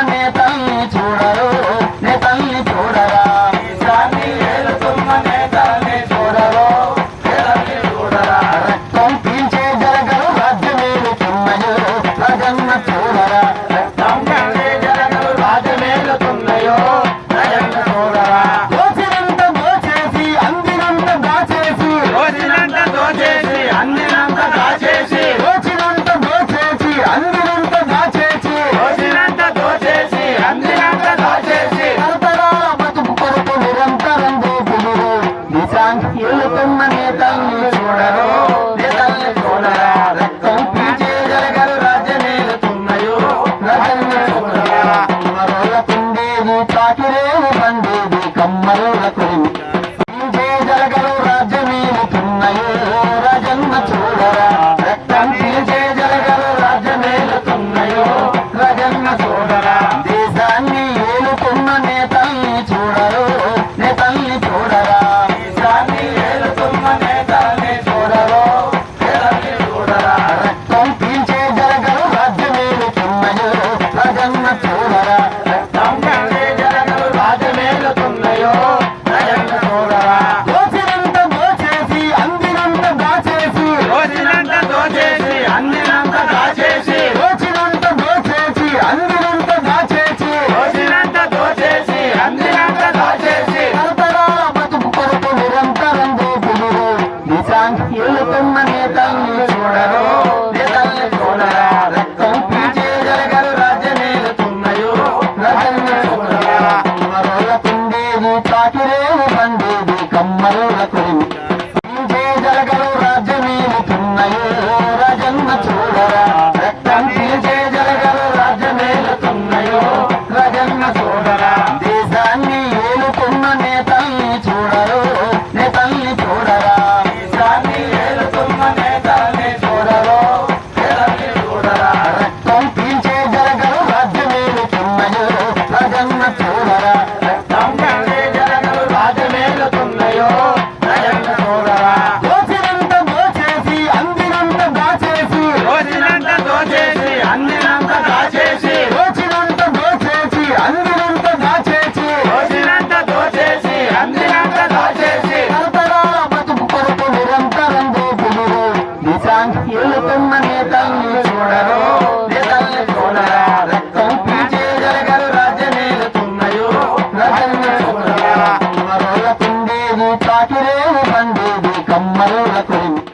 जाने ఇల్లు తుమ్మని తల్లి చూడరు తల్లి చూడరా రక్తం పీచే జరగరు రాజనేలు తున్నయో రజనే చూడరా కుండేది తాకిరేది బండేది కమ్మలు కమ్మ నీ తల్లి చూడరు. కుటుంబ నేతల్ని చూడరు నేతల్ని చూడరా? రక్తం పీచే జరగరు రాజ్య నేల తున్నయో రజల్ని చూడరా తుండేది తాకిరేది పండేది కమ్మరుల కురింపు